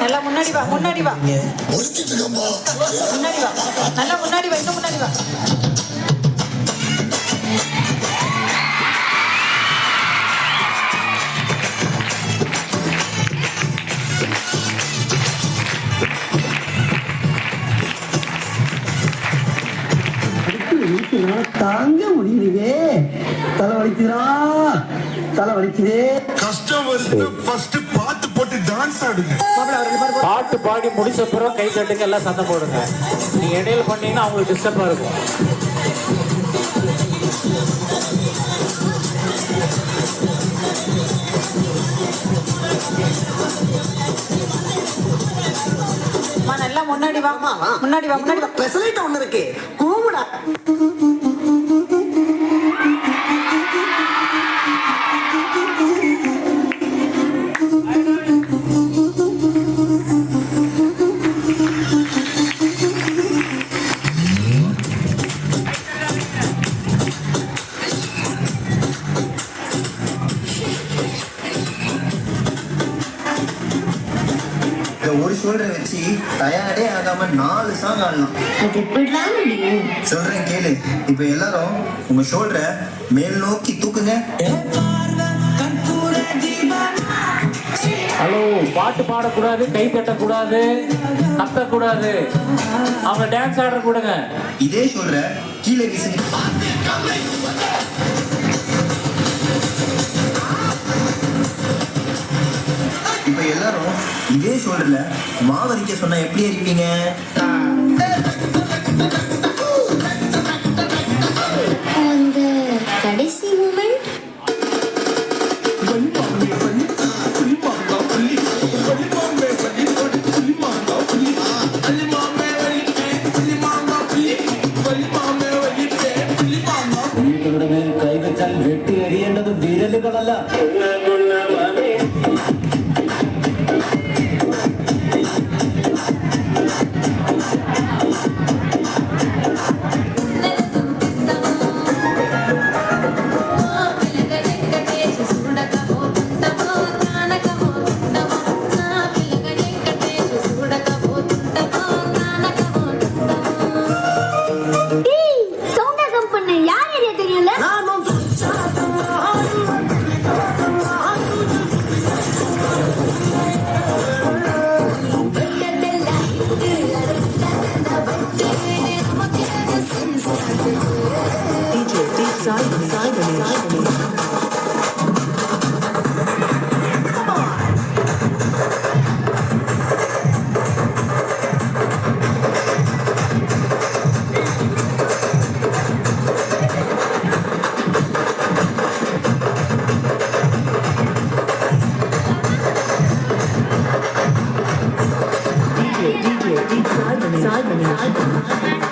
நல்லா முன்னாடி வா முன்னாடி வா. முன்னாடி வா நல்லா முன்னாடி வா இன்னும் முன்னாடி வா. தாங்க முடியலையே. தலை வலிக்குதா தலை வலிக்குதே. கஷ்டம் வந்து ஃபர்ஸ்ட் பாட்டு போட்டு டான்ஸ் ஆடுங்க. பாட்டு பாடி முடிச்ச பிறகு கை தட்டுங்க எல்லாம் சத்தம் போடுங்க. நீங்க இடையில பண்ணீங்கன்னா அவங்களுக்கு டிஸ்டர்பா இருக்கும். முன்னாடி வா. முன்னாடி வா முன்னாடி வா. பெசலைட் ஒண்ணு இருக்கு. கூவுடா. ஒரு ஷோல்டரை வச்சு டயர்டே ஆகாம நாலு சாங் ஆடலாம். அது எப்படிலாம் முடியும் சொல்றேன் கேளு. இப்ப எல்லாரும் உங்க ஷோல்டரை மேல் நோக்கி தூக்குங்க. ஹலோ பாட்டு பாடக்கூடாது கை தட்டக்கூடாது கத்தக்கூடாது. அவங்க டான்ஸ் ஆட கொடுங்க. இதே ஷோல்டரை கீழே வீசுங்க. இப்ப எல்லாரும் இதே ஷோல்டர்ல மாவரிக்க சொன்னா எப்படி இருப்பீங்க அந்த கடைசி மூமெண்ட் വീട്ടുകളുടെ മേൽ കൈവച്ചാൽ വെട്ടി എറിയേണ്ടത് വിരലുകളല്ല 嗯。